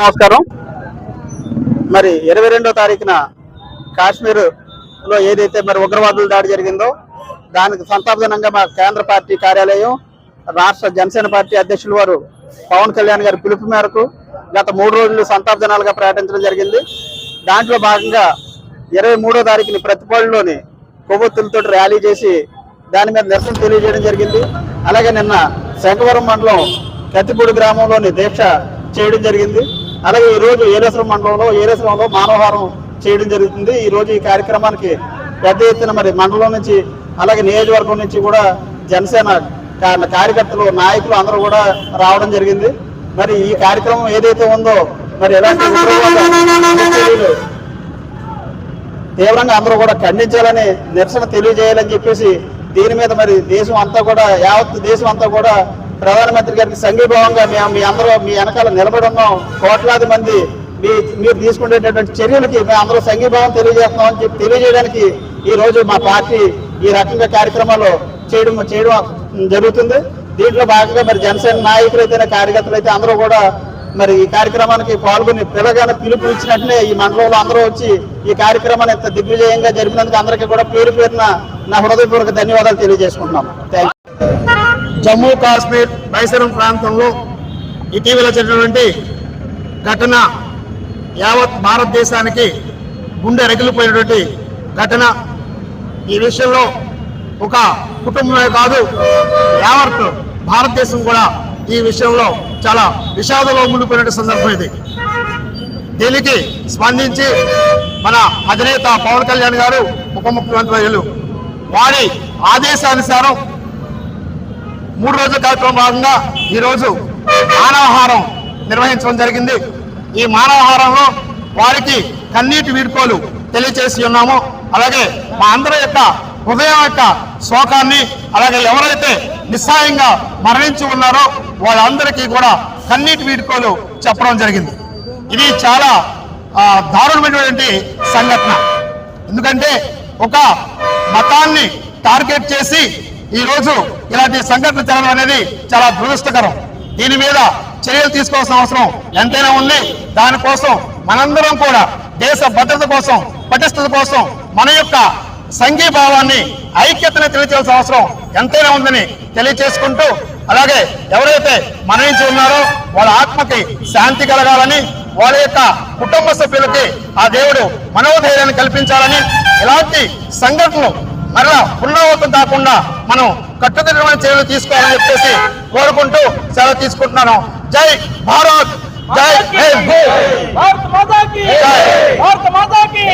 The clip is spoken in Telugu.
నమస్కారం. మరి ఇరవై రెండో తారీఖున కాశ్మీర్లో ఏదైతే మరి ఉగ్రవాదుల దాడి జరిగిందో దానికి సంతాపజనంగా మా కేంద్ర పార్టీ కార్యాలయం రాష్ట్ర జనసేన పార్టీ అధ్యక్షులు వారు పవన్ కళ్యాణ్ గారి పిలుపు మేరకు గత మూడు రోజులు సంతాపజనాలుగా ప్రకటించడం జరిగింది. దాంట్లో భాగంగా ఇరవై మూడో తారీఖుని ప్రతిపాడులోని కొవ్వొత్తులతో ర్యాలీ చేసి దాని మీద నిరసన తెలియజేయడం జరిగింది. అలాగే నిన్న శంకవరం మండలం కత్తిపూడి గ్రామంలోని దీక్ష చేయడం జరిగింది. అలాగే ఈ రోజు ఏలేశ్వరం మండలంలో ఏలేశ్వరంలో మానవహారం చేయడం జరుగుతుంది. ఈ రోజు ఈ కార్యక్రమానికి పెద్ద ఎత్తున మరి మండలం నుంచి అలాగే నియోజకవర్గం నుంచి కూడా జనసేన కార్యకర్తలు నాయకులు అందరూ కూడా రావడం జరిగింది. మరి ఈ కార్యక్రమం ఏదైతే ఉందో మరి ఎలాంటి తీవ్రంగా అందరూ కూడా ఖండించాలని నిరసన తెలియజేయాలని చెప్పేసి దీని మీద మరి దేశం అంతా కూడా యావత్ దేశం అంతా కూడా ప్రధానమంత్రి గారికి సంఘీభావంగా మేము మీ అందరూ మీ వెనకాల నిలబడి ఉన్నాం. కోట్లాది మంది మీ మీరు తీసుకునేటటువంటి చర్యలకి మేము అందరూ సంఘీభావం తెలియజేస్తున్నాం అని చెప్పి తెలియజేయడానికి ఈ రోజు మా పార్టీ ఈ రకంగా కార్యక్రమాలు చేయడం చేయడం జరుగుతుంది. దీంట్లో భాగంగా మరి జనసేన నాయకులు అయితే కార్యకర్తలు అయితే అందరూ కూడా మరి ఈ కార్యక్రమానికి పాల్గొని పిల్లగానే పిలుపు ఇచ్చినట్లే ఈ మండలంలో అందరూ వచ్చి ఈ కార్యక్రమాన్ని ఇంత దిగ్విజయంగా జరిపినందుకు అందరికీ కూడా పేరు పేరున నా హృదయపూర్వక ధన్యవాదాలు తెలియజేసుకుంటున్నాం. థ్యాంక్ జమ్మూ కాశ్మీర్ మైసూరం ప్రాంతంలో ఇటీవల జరిగినటువంటి ఘటన యావత్ భారతదేశానికి గుండె రగిలిపోయినటువంటి ఘటన. ఈ విషయంలో ఒక కుటుంబమే కాదు యావత్ భారతదేశం కూడా ఈ విషయంలో చాలా విషాదంలో మునిగిపోయిన సందర్భం ఇది. దీనికి స్పందించి మన అధినేత పవన్ కళ్యాణ్ గారు ఉప ముఖ్యమంత్రి వారి ఆదేశానుసారం మూడు రోజుల కార్యక్రమం భాగంగా ఈరోజు మానవహారం నిర్వహించడం జరిగింది. ఈ మానవహారంలో వారికి కన్నీటి వీడ్కోలు తెలియచేసి ఉన్నాము. అలాగే మా అందరి యొక్క హృదయం యొక్క శోకాన్ని అలాగే ఎవరైతే నిస్సాయంగా మరణించి ఉన్నారో వాళ్ళందరికీ కూడా కన్నీటి వీడ్కోలు చెప్పడం జరిగింది. ఇది చాలా దారుణమైనటువంటి సంఘటన. ఎందుకంటే ఒక మతాన్ని టార్గెట్ చేసి ఈ రోజు ఇలాంటి సంఘటన జరగడం అనేది చాలా దురదృష్టకరం. దీని మీద చర్యలు తీసుకోవాల్సిన అవసరం ఎంతైనా ఉంది. దానికోసం మనందరం కూడా దేశ భద్రత కోసం పటిష్టత కోసం మన యొక్క సంఘీభావాన్ని ఐక్యతని తెలియచేయాల్సిన అవసరం ఎంతైనా ఉందని తెలియచేసుకుంటూ అలాగే ఎవరైతే మరణించి ఉన్నారో వాళ్ళ ఆత్మకి శాంతి కలగాలని వాళ్ళ యొక్క కుటుంబ సభ్యులకి ఆ దేవుడు మనోధైర్యాన్ని కల్పించాలని ఇలాంటి సంఘటనలు మరలా పునరావృతం కాకుండా మనం కట్టుదిట్టమైన చర్యలు తీసుకోవాలని చెప్పేసి కోరుకుంటూ సెలవు తీసుకుంటున్నాను. జై భారత్! జై హింద్! భారత్ మాతాకి భారత మాతాకి